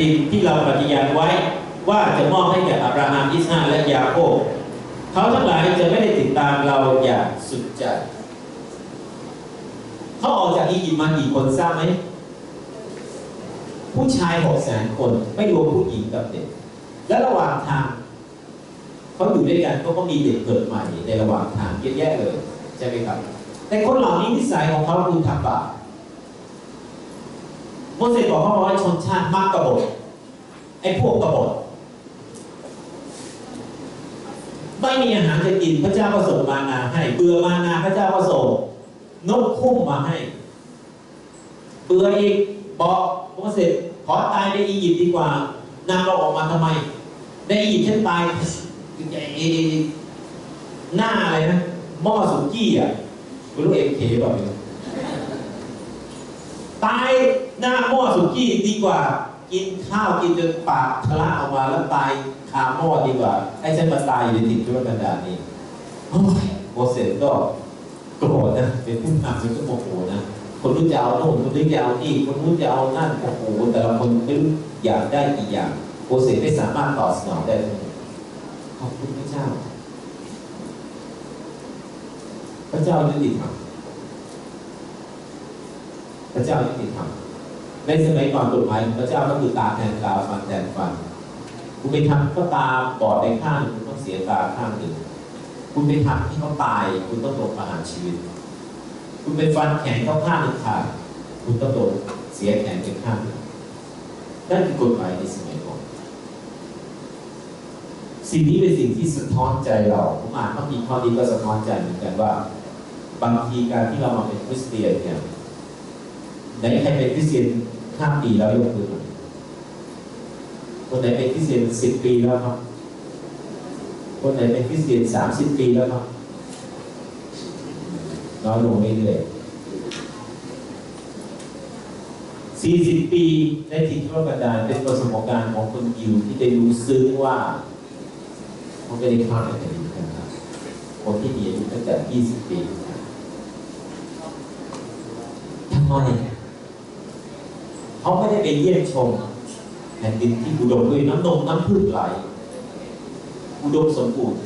ดินที่เราปฏิญาณไว้ว่าจะมอบให้แก่อับราฮัมอิสฮาและยาโคบเขาทั้งหลายจะไม่ได้ติดตามเราอย่างสุดใจเขาออกจากอียิปต์มากี่คนทราบไหมผู้ชายหกแสนคนไม่รวมผู้หญิงกับเด็ก และระหว่างทางเขาอยู่ด้วยกันเขาก็มีเด็กเกิดใหม่ในระหว่างทางเยอะแยะเลยใช่ไหมครับแต่คนเหล่านี้นิสัยของเขาคือทำบาป โมเสสบอกเขาบอกว่าชนชาติมักกบฏไอ้พวกกบฏไม่มีอาหารจะกินพระเจ้าก็ส่งมานาให้เบื่อมานาพระเจ้าก็ส่งนกคุ้มมาให้เบื่ออีกบอกโมเสสขอตายในอียิปต์ดีกว่านำเราออกมาทำไมในอียิปต์ฉันตายหน้าอะไรนะหม้อสุกี้อะไม่รู้เอ็มเคแบบนี้ ตายหน้าหม้อสุกี้ดีกว่า กินข้าวกินจนปากทะลักออกมาแล้วตายคาหม้อดีกว่าไอ้ฉันมาตายอยู่ในถิ่นทุรกันดารนี้โอ้ยโมเสสก็โกรธนะเป็นผู้นำเป็นก็โมโหนะคนรู้จะเอาโน่นคนรู้จะเอานี่คนรู้จะเอานั่นโอ้โหแต่ละคนไม่รู้อยากได้กี่อย่างโมเสสไม่สามารถตอบสนองได้ขอบคุณพระเจ้า พระเจ้ายุติธรรมพ ระเจ้ายุติธรรมในสมัยก่อนกฎหมายของพระเจ้าก็คือตาแทนตาฟันแทนฟัน คุณไปทำก็ตาบอดในข้างหนึ่งคุณต้องเสียตาข้างหนึ่งคุณไปทำที่เขาตาย คุณต้องโดนประหารชีวิต คุณไปฟันแขนเขาข้างหนึ่งขาดคุณต้องโดนเสียแขนเป็นข้างหนึ่งนั่นคือกฎหมายในสมัยก่อนสิ่งนี้เป็นสิ่งที่สะท้อนใจเราผมอ่านบางทีข้อนี้ก็สะท้อนใจเหมือนกันว่า บางทีการที่เรามาเป็นคริสเตียนเนี่ย ไหนใครเป็นคริสเตียนห้าปีแล้วยกมือคนไหนเป็นคริสเตียนสิบปีแล้วครับ คนไหนเป็นคริสเตียนสามสิบปีแล้วครับน้อยลงเรื่อยๆสี่สิบปีในถิ่นทุรกันดารเป็นประสบการณ์ของคนยิวที่ได้รู้ซึ้งว่าเขาไม่ได้ข้ามไปแผ่นดินกันครับคนที่มีอายุตั้งแต่ยี่สิบปีทำไม เขาไม่ได้ไปเยี่ยมชมแผ่นดินที่อุดมด้วยน้ำนมน้ำพืชไหล อุดมสมบูรณ์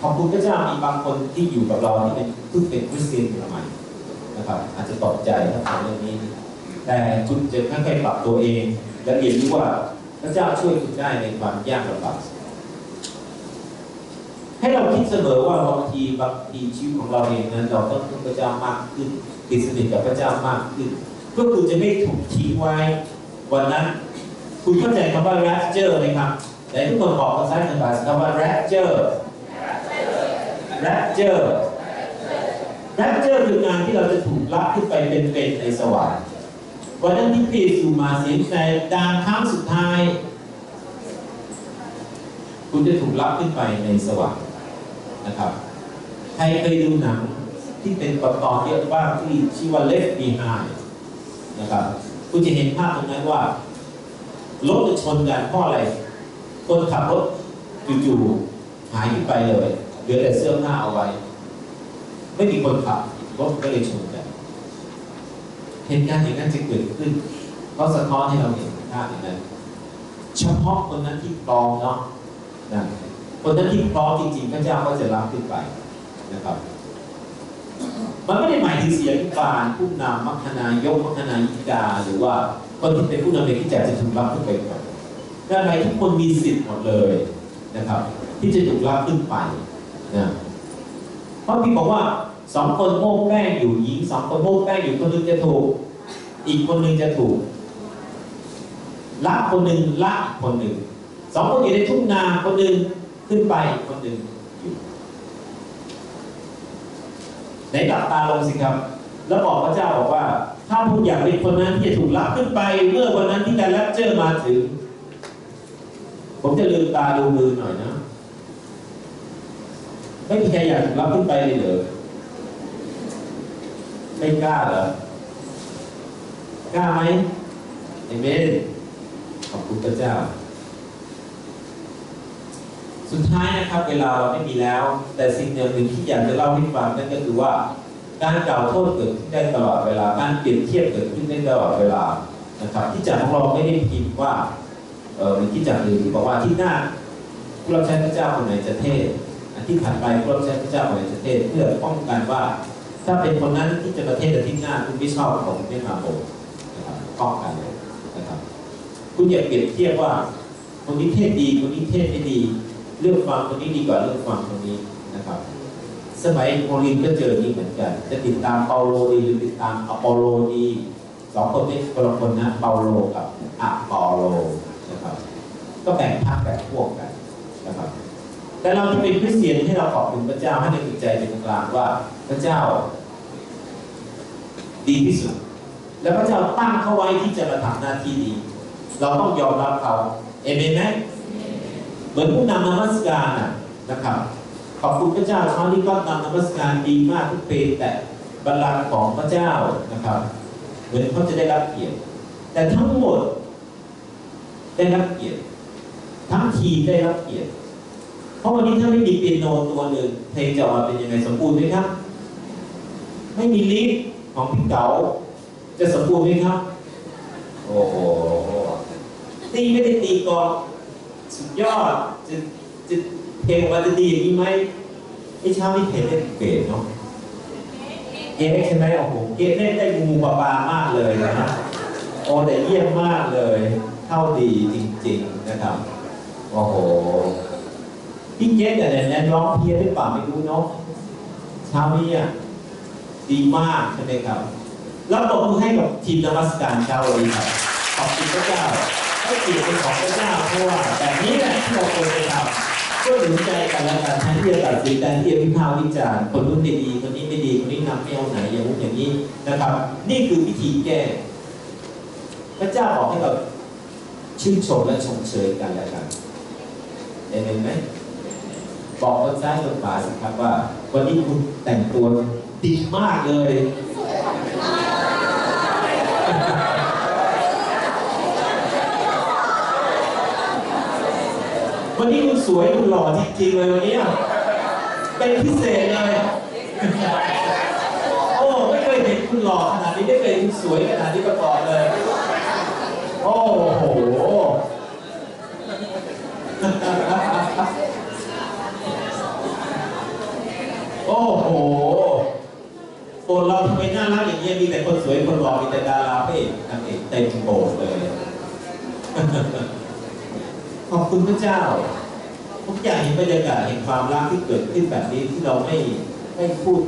ขอบคุณพระเจ้ามีบางคนที่อยู่กับเราที่เป็นเพิ่งเป็นคริสเตียนใหม่นะครับ อาจจะตกใจถ้าฟังเรื่องนี้ แต่คุณจะค่อยๆปรับตัวเอง และเรียนรู้ว่าพระเจ้าช่วยคุณได้ในความยากลำบากให้เราคิดเสมอว่าบางทีบางทีชีวิตของเราเองนั้น เราต้องพึ่งพระเจ้ามากขึ้นติดสนิทกับพระเจ้ามากขึ้น เพื่อคุณจะไม่ถูกทิ้งไว้วันนั้น คุณเข้าใจคำว่า rapture ไหมครับแต่ทุกคนบอกภาษาอังกฤษคำว่า rapture rapture rapture คือการที่เราจะถูกรับขึ้นไปเป็นๆในสวรรค์วันนั้นที่พระเยซูมาเสียงแต่ดังครั้งสุดท้าย คุณจะถูกรับขึ้นไปในสวรรค์นะครับ ใครเคยดูหนังที่เป็นตอนตอนเยอะบ้างที่ชื่อว่า Left Behind นะครับ คุณจะเห็นภาพตรงนั้นว่ารถชนกันเพราะอะไร คนขับรถจู่ๆหายไปเลยเหลือแต่เสื้อผ้าเอาไว้ ไม่มีคนขับรถก็เลยชนกันเหตุการณ์อย่างนั้นจะเกิดขึ้นก็สะท้อนให้เราเห็นภาพอย่างนั้นเฉพาะคนนั้นที่พร้อมเนาะนะคนนั้นที่พร้อมจริงๆพระเจ้าก็จะรับขึ้นไปนะครับ มันไม่ได้หมายถึงเสียงบานผู้นำมัคคณายกมัคคณายิกาหรือว่าคนที่เป็นผู้นำในที่จะจะถูกรับขึ้นไปก่อนแต่อะไรทุกคนมีสิทธิ์หมดเลยนะครับ ที่จะถูกรับขึ้นไปนะเพราะพี่บอกว่าสองคนโม้แป้งอยู่หญิงสองคนโม้แป้งอยู่คนหนึงจะถูก อีกคนหนึงจะถูกละคนหนึ่งละคนหนึ่งสองคนอยู่ในทุ่งนาคนหนึ่งขึ้นไปคนหนึ่งอยู่ ไหนหลับตาลงสิครับ แล้วบอกพระเจ้าบอกว่า ถ้าคุณอยากเป็นคนนั้นที่จะถูกรับขึ้นไป เมื่อวันนั้นที่การรับเจอมาถึง ผมจะลืมตาดูมือหน่อยนะ ไม่มีใครอยากถูกรับขึ้นไปเลยเหรอไม่กล้าเหรอกล้าไหมเอเมนขอบคุณพระเจ้า สุดท้ายนะครับเวลาเราไม่มีแล้ว แต่สิ่งหนึ่งที่อยากจะเล่าให้ฟังนั่นก็คือว่า การกล่าวโทษเกิดขึ้นได้ตลอดเวลาการเปรียบเทียบเกิดขึ้นได้ตลอดเวลานะครับ ที่จักของเราไม่ได้พิมพ์ว่าเออเป็นที่จักรอื่นที่บอกว่าที่หน้าผู้รับใช้พระเจ้าคนไหนจะเทศที่ถัดไปผู้รับใช้พระเจ้าคนไหนจะเทศเพื่อป้องกันว่า ถ้าเป็นคนนั้นที่จะประเทศอาทิตย์หน้าคุณไม่ชอบผมไม่มาผมนะครับป้องกันเลยนะครับ คุณอย่าเปรียบเทียบว่าคนนี้เทศดีคนนี้เทศไม่ดี เรื่องฟังคนนี้ดีกว่าเรื่องฟังคนนี้นะครับ สมัยโครินก็เจอนี้เหมือนกัน จะติดตามเปาโลดีหรือติดตามอปอโลดีสองคนนี้คนละคนนะเปาโลกับอะปอโลนะครับ ก็แบ่งพรรคแบ่งพวกกันนะครับ แต่เราจะเป็นคริสเตียนให้เราขอบคุณพระเจ้าให้ในจิตใจเป็นกลางว่าพระเจ้า ดีที่สุด แล้วพระเจ้าตั้งเขาไว้ที่จะมาทำหน้าที่นี้เราต้องยอมรับเขาเอเมนไหม เหมือนผู้นำนมัสการนะนะครับ ขอบคุณพระเจ้าเช้านี้ก็นำนมัสการดีมากทุกเพลงแต่บัลลังก์ของพระเจ้านะครับ เหมือนเขาจะได้รับเกียรติแต่ทั้งหมดได้รับเกียรติทั้งทีมได้รับเกียรติเพราะวันนี้ถ้าไม่มีเปียโนตัวหนึ่งเพลงจะออกมาเป็นยังไงสมบูรณ์ไหมครับ ไม่มีลิฟของพี่เก๋าจะสมบูรณ์ไหมครับ โอ้โหตีไม่ได้ตีกอง สุดยอดจะจะเพลงมันจะดีอย่างนี้ไหมไอ้เช้านี่เพลงเล่นเกรดเนาะเกรดใช่ไหมโอ้โหเกรดเล่นได้งูปลาปลามากเลยนะฮะโอ้แต่เยี่ยมมากเลยเข้าดีจริง ๆนะครับโอ้โหพี่เกรดแต่แนนร้องเพี้ยนหรือเปล่าไม่รู้เนาะเช้านี้อะดีมากใช่ไหมครับ แล้วตบมือให้กับทีมนมัสการเช้าวันนี้ครับ เกียรติเป็นของพระเจ้าเพราะว่าแบบนี้แหละที่เราควรจะทำช่วยหนุนใจกันและกันแทนที่จะตัดสินแทนที่จะวิพากษ์วิจารณ์คนนู้นไม่ดีคนนี้ไม่ดีคนนี้นำไม่เอาไหนอย่างนู้นอย่างนี้นะครับ นี่คือวิธีแก้ พระเจ้าบอกให้เราชื่นชมและชมเชยกันและกันเห็นไหมบอกคนซ้ายคนขวาสิครับว่า วันนี้คุณแต่งตัวดีมากเลย วันนี้คุณสวยคุณหล่อจริงๆเลยวันนี้เป็นพิเศษเลย โอ้ไม่เคยเห็นคุณหล่อขนาดนี้ไม่เคยเห็นคุณสวยขนาดนี้มาก่อนเลย โอ้โหโอ้โหโบสถ์เราทำไมน่ารักอย่างเงี้ยมีแต่คนสวยคนหล่อมีแต่ดาราพระเอกนางเอกเต็มโบสถ์เลย ขอบคุณพระเจ้าผมอยากเห็นบรรยากาศแห่งความรักที่เกิดขึ้นแบบนี้ที่เราไม่ไม่พูด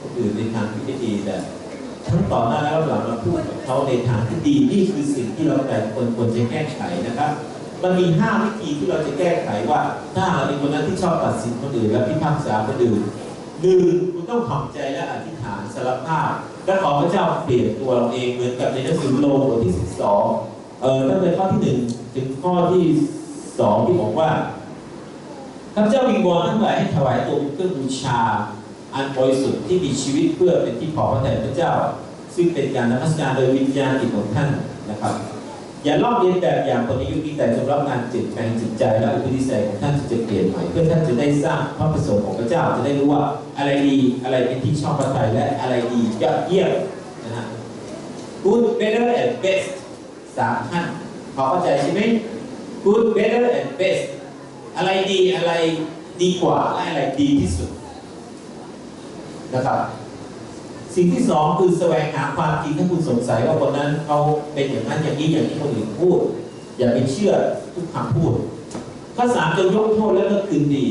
คนอื่นในทางที่ไม่ดีแต่ทั้งต่อหน้าและรับหลังเราพูดกับเขาในทางที่ดีนี่คือสิ่งที่เราแต่คนควรจะแก้ไขนะครับ มันมีห้าวิธีที่เราจะแก้ไขว่าถ้าเราเป็นคนนั้นที่ชอบตัดสินคนอื่นและพิพากษาคนอื่นหนึ่งคุณต้องทำใจและอธิษฐานสารภาพและขอพระเจ้าเปลี่ยนตัวเราเองเหมือนกับในหนังสือโลบทที่สิบสองเออตั้งแต่ข้อที่หนึ่งถึงข้อที่ สองที่บอกว่าข้าพเจ้าวิงวอนทั้งหลายให้ถวายตัวเป็นเครื่องบูชา อันบริสุทธิ์ที่มีชีวิตเพื่อเป็นที่พอพระทัยพระเจ้า ซึ่งเป็นการนมัสการโดยวิญญาณจิตของท่านนะครับ อย่าลอกเลียนแบบอย่างคนในยุคนี้แต่จงรับงานเปลี่ยนแปลงจิตใจและอุปนิสัยของท่านจะเปลี่ยนใหม่เพื่อท่านจะได้สร้างพระประสงค์ของพระเจ้าจะได้รู้ว่าอะไรดีอะไรเป็นที่ชอบพระทัยและอะไรดียอดเยี่ยมนะฮะ good better and best สามขั้นพอเข้าใจใช่ไหม good better and best อะไรดีอะไรดีกว่าและอะไรดีที่สุดนะครับสิ่งที่สองคือแสวงหาความจริงถ้าคุณสงสัยว่าคนนั้นเขาเป็นอย่างนั้นอย่างนี้อย่างที่คนอื่นพูด อย่าไปเชื่อทุกคำพูด ข้อสามจงยกโทษและก็คืนดี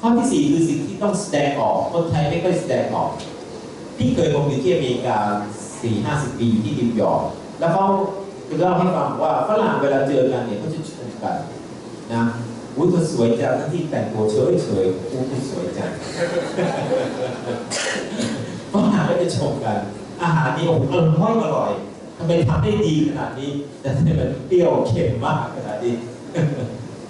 ข้อที่สี่คือสิ่งที่ต้องแสดงออกคนไทยไม่ค่อยแสดงออก พี่เคยผมอยู่ที่อเมริกาสี่ห้าสิบปีอยู่ที่นิวยอร์กแล้วเขาเล่าให้ฟังว่าฝรั่งเวลาเจอกันเนี่ยเขาจะ อุ้ยเธอสวยจังที่แต่งตัวเฉยเฉยๆอุ้ยเสวยจังฝรั่งก็จะชมกัน อาหารนี้โอ้โหอร่อยอร่อยทำไมทำได้ดีขนาดนี้ แต่ทำไมมันเปรี้ยวเค็มมากขนาดนี้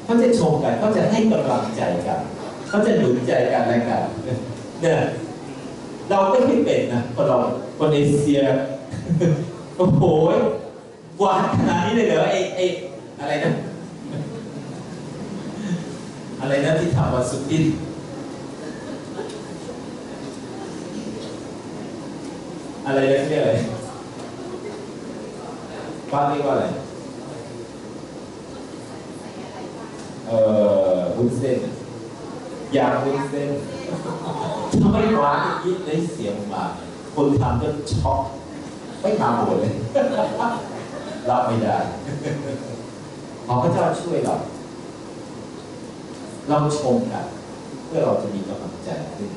เขาจะชมกันเขาจะให้กำลังใจกันเขาจะหนุนใจกันและกันเนี่ยเราก็ไม่เป็นนะคนเราคนเอเชียโอ้โหหวานขนาดนี้เลยเหรอไอไออะไรนะ อะไรนะที่ทำวันสุดที่อะไรนะเรียกอะไรปบ้านเรียกว่าอะไรเอ่อวุ้นเส้นยางวุ้นเส้นทำไมหวานอย่างนี้ได้เสียงมาคนทำก็ช็อกไม่ทำหมดเลยรับไม่ได้ขอพระเจ้าช่วยเรา เราชมกัน เพื่อเราจะมีกำลังใจขึ้น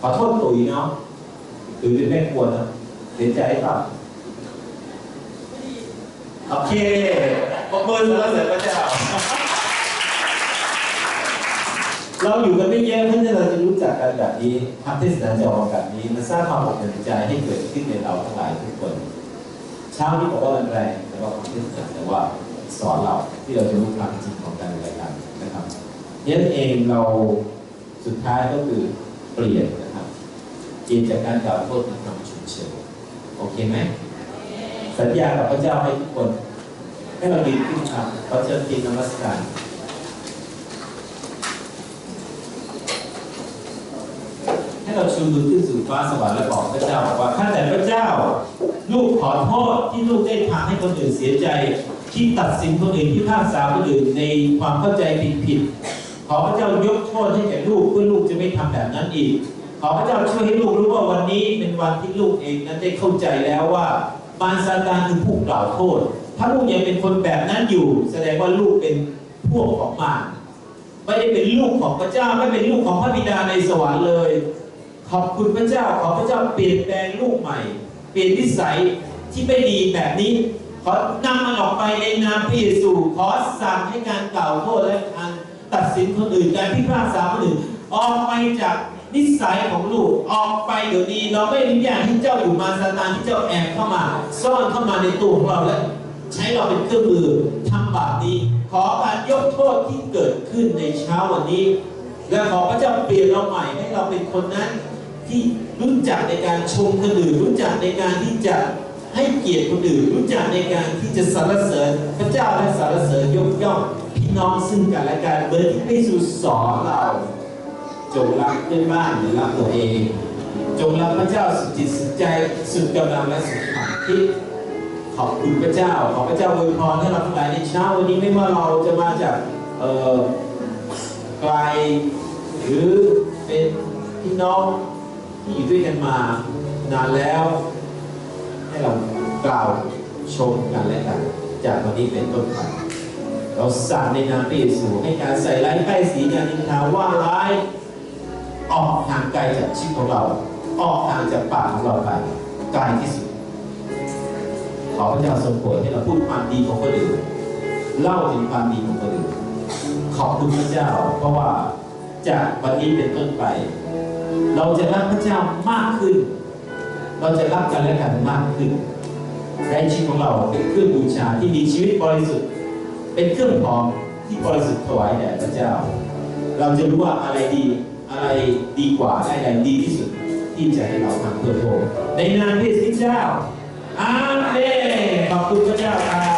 ขอโทษตุ๋ยเนาะตุ๋ยเป็นแม่ครัวนะเสียใจเปล่าโอเคปรบมือสรรเสริญพระเจ้าเราอยู่กันไม่เยอะเพื่อที่เราจะรู้จักกันแบบนี้ทำเทศนาจะออกแบบนี้มันสร้างความอบอุ่นใจให้เกิดขึ้นในเราทั้งหลายทุกคนเช้านี้บอกว่ามันแรงแต่ว่าความเทศนาแต่ว่าสอนเราที่เราจะรู้ความจริงของการและกัน ยันเองเราสุดท้ายก็คือเปลี่ยนนะครับเปลี่ยนจากการกล่าวโทษเป็นคำฉุนเฉียวโอเคไหมสัญญากับพระเจ้าให้ทุกคน ให้เราดีขึ้นครับพระเจ้าทีนมัสการให้เราชูมือขึ้นสู่ฟ้าสวรรค์และบอกพระเจ้าว่าข้าแต่พระเจ้า ลูกขอโทษที่ลูกได้ทำให้คนอื่นเสียใจ ที่ตัดสินคนอื่นที่พากษาคนอื่นในความเข้าใจผิดๆ ขอพระเจ้ายกโทษให้แก่ลูกเพื่อลูกจะไม่ทำแบบนั้นอีก ขอพระเจ้าช่วยให้ลูกรู้ว่าวันนี้เป็นวันที่ลูกเองนั้นได้เข้าใจแล้วว่ามารซาตานคือผู้กล่าวโทษ ถ้าลูกยังเป็นคนแบบนั้นอยู่ แสดงว่าลูกเป็นพวกของมารไม่ได้เป็นลูกของพระเจ้าไม่เป็นลูกของพระบิดาในสวรรค์เลย ขอบคุณพระเจ้าขอพระเจ้าเปลี่ยนแปลงลูกใหม่ เปลี่ยนนิสัยที่ไม่ดีแบบนี้ขอนำมันออกไปในนามพระเยซูขอสั่งให้การกล่าวโทษและการ ตัดสินคนอื่นการพิพากษาคนอื่นออกไปจากนิสัยของลูกออกไปเดี๋ยวนี้เราไม่อนุญาตให้เจ้าอยู่มาซาตานที่เจ้าแอบเข้ามา ซ่อนเข้ามาในตัวของเราและใช้เราเป็นเครื่องมือทำบาปนี้ ขอการยกโทษที่เกิดขึ้นในเช้าวันนี้ และขอพระเจ้าเปลี่ยนเราใหม่ให้เราเป็นคนนั้นที่รู้จักในการชมคนอื่นรู้จักในการที่จะให้เกียรติคนอื่นรู้จักในการที่จะสรรเสริญพระเจ้าและสรรเสริญยกย่อง น้องซึ่งกันและกันเหมือนที่พระเยซูสอนเรา จงรักเพื่อนบ้านหรือรักตัวเอง จงรักพระเจ้าสุดจิตสุดใจสุดกำลังและสุดความคิดขอบคุณพระเจ้า ขอพระเจ้าอวยพรให้เราทั้งหลายในเช้าวันนี้ไม่ว่าเราจะมาจากไกลหรือเป็นพี่น้องที่อยู่ด้วยกันมานานแล้ว ให้เรากล่าวชมกันและกันจากวันนี้เป็นต้นไป เราสั่งในนามพระเยซูให้การใส่ร้ายป้ายสีการนินทาว่าร้าย ออกทางไกลจากชีวิตของเรา ออกทางจากปากของเราไปไกลที่สุด ขอพระเจ้าทรงโปรดให้เราพูดความดีของคนอื่นเล่าถึงความดีของคนอื่นขอบคุณพระเจ้า เพราะว่าจากวันนี้เป็นต้นไป เราจะรักพระเจ้ามากขึ้น เราจะรักกันและกันมากขึ้นในชีวิตของเราเป็นเครื่องบูชาที่มีชีวิตบริสุทธิ์ เป็นเครื่องหอมที่บริสุทธิ์ถวายแด่พระเจ้า เราจะรู้ว่าอะไรดีอะไรดีกว่าอะไรดีที่สุดที่จะให้เราทำเพื่อพระองค์ในนามพระเจ้าอาเมนขอบคุณพระเจ้าครับ